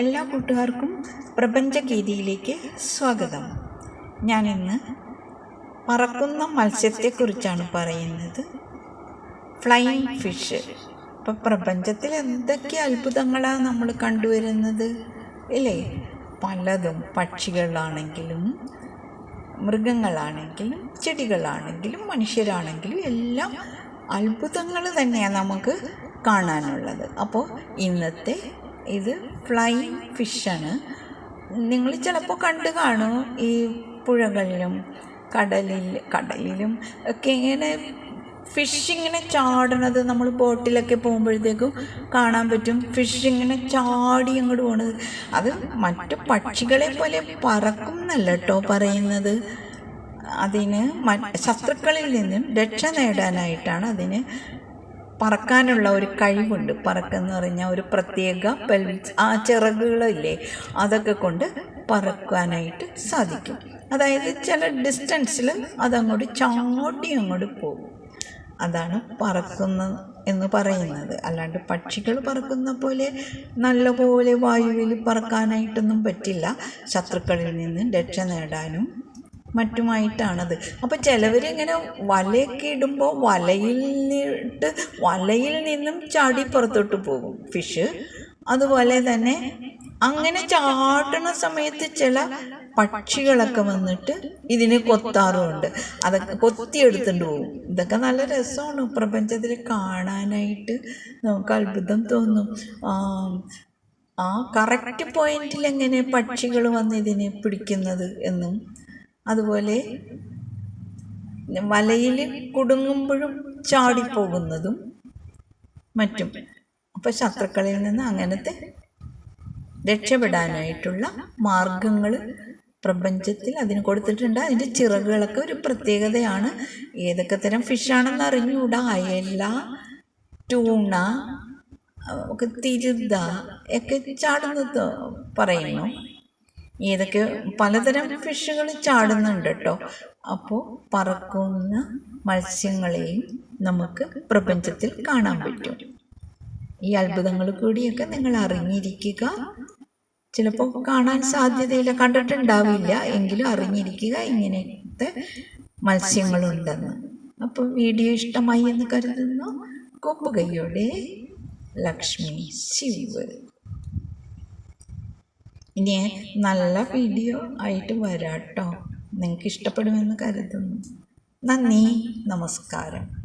എല്ലാ കൂട്ടുകാർക്കും പ്രപഞ്ചഗീതിയിലേക്ക് സ്വാഗതം. ഞാനിന്ന് പറക്കുന്ന മത്സ്യത്തെക്കുറിച്ചാണ് പറയുന്നത്. Flying fish. ഇപ്പം പ്രപഞ്ചത്തിൽ എന്തൊക്കെ അത്ഭുതങ്ങളാണ് നമ്മൾ കണ്ടുവരുന്നത്? ഇല്ലേ? പലതും പക്ഷികളാണെങ്കിലും മൃഗങ്ങളാണെങ്കിലും ചെടികളാണെങ്കിലും മനുഷ്യരാണെങ്കിലും എല്ലാം അത്ഭുതങ്ങൾ തന്നെയാണ് നമുക്ക് കാണാനുള്ളത്. അപ്പോൾ ഇന്നത്തെ ഇത് ഫ്ലൈ ഫിഷാണ്. നിങ്ങൾ ചിലപ്പോൾ കണ്ടു കാണും ഈ പുഴകളിലും കടലിൽ കടലിലും ഒക്കെ ഇങ്ങനെ ഫിഷ് ഇങ്ങനെ ചാടണത് നമ്മൾ ബോട്ടിലൊക്കെ പോകുമ്പോഴത്തേക്കും കാണാൻ പറ്റും ഫിഷ് ഇങ്ങനെ ചാടി അങ്ങോട്ട് പോണത്. അത് മറ്റു പക്ഷികളെ പോലെ പറക്കും എന്നല്ല കേട്ടോ പറയുന്നത്. അതിന് ശത്രുക്കളിൽ നിന്നും രക്ഷ നേടാനായിട്ടാണ് അതിന് പറക്കാനുള്ള ഒരു കഴിവുണ്ട്. പറക്കെന്ന് പറഞ്ഞാൽ ഒരു പ്രത്യേക പെൽവിക്സ് ആ ചിറകുകളില്ലേ അതൊക്കെ കൊണ്ട് പറക്കാനായിട്ട് സാധിക്കും. അതായത് ചില ഡിസ്റ്റൻസിൽ അതങ്ങോട്ട് ചാടി അങ്ങോട്ട് പോകും. അതാണ് പറക്കുന്ന എന്ന് പറയുന്നത്. അല്ലാണ്ട് പക്ഷികൾ പറക്കുന്ന പോലെ നല്ലപോലെ വായുവിൽ പറക്കാനായിട്ടൊന്നും പറ്റില്ല. ശത്രുക്കളിൽ നിന്ന് രക്ഷ നേടാനും മറ്റുമായിട്ടാണത്. അപ്പോൾ ചിലവരിങ്ങനെ വലയൊക്കെ ഇടുമ്പോൾ വലയിൽ നിന്നിട്ട് വലയിൽ നിന്നും ചാടി പുറത്തോട്ട് പോകും ഫിഷ്. അതുപോലെ തന്നെ അങ്ങനെ ചാടണ സമയത്ത് ചില പക്ഷികളൊക്കെ വന്നിട്ട് ഇതിനെ കൊത്താറുമുണ്ട്. അതൊക്കെ കൊത്തിയെടുത്തുകൊണ്ട് പോകും. ഇതൊക്കെ നല്ല രസമാണ്. പ്രപഞ്ചത്തിൽ കാണാനായിട്ട് നമുക്ക് അത്ഭുതം തോന്നും. ആ കറക്റ്റ് പോയിന്റിൽ എങ്ങനെ പക്ഷികൾ വന്ന് ഇതിനെ പിടിക്കുന്നത് എന്നും അതുപോലെ വലയിൽ കുടുങ്ങുമ്പോഴും ചാടിപ്പോകുന്നതും മറ്റും. അപ്പോൾ ശത്രുക്കളിൽ നിന്ന് അങ്ങനത്തെ രക്ഷപ്പെടാനായിട്ടുള്ള മാർഗങ്ങൾ പ്രപഞ്ചത്തിൽ അതിന് കൊടുത്തിട്ടുണ്ട്. അതിന്റെ ചിറകുകളൊക്കെ ഒരു പ്രത്യേകതയാണ്. ഏതൊക്കെ തരം ഫിഷാണെന്ന് അറിഞ്ഞുകൂടാ? അയല ടൂണ തിരുത ഒക്കെ ചാടുന്നത് പറയുന്നു. ഏതൊക്കെ പലതരം ഫിഷുകൾ ചാടുന്നുണ്ട് കേട്ടോ. അപ്പോൾ പറക്കുന്ന മത്സ്യങ്ങളെയും നമുക്ക് പ്രപഞ്ചത്തിൽ കാണാൻ പറ്റും. ഈ അത്ഭുതങ്ങൾ കൂടിയൊക്കെ നിങ്ങൾ അറിഞ്ഞിരിക്കുക. ചിലപ്പോൾ കാണാൻ സാധ്യതയില്ല കണ്ടിട്ടുണ്ടാവില്ല എങ്കിലും അറിഞ്ഞിരിക്കുക ഇങ്ങനത്തെ മത്സ്യങ്ങളുണ്ടെന്ന്. അപ്പോൾ വീഡിയോ ഇഷ്ടമായി എന്ന് കരുതുന്നു. കൊമ്പുകൈയോടെ ലക്ഷ്മി ശിവ്. ഇനി നല്ല വീഡിയോ ആയിട്ട് വരാട്ടോ. നിങ്ങൾക്ക് ഇഷ്ടപ്പെടുമെന്ന് കരുതുന്നു. നന്ദി. നമസ്കാരം.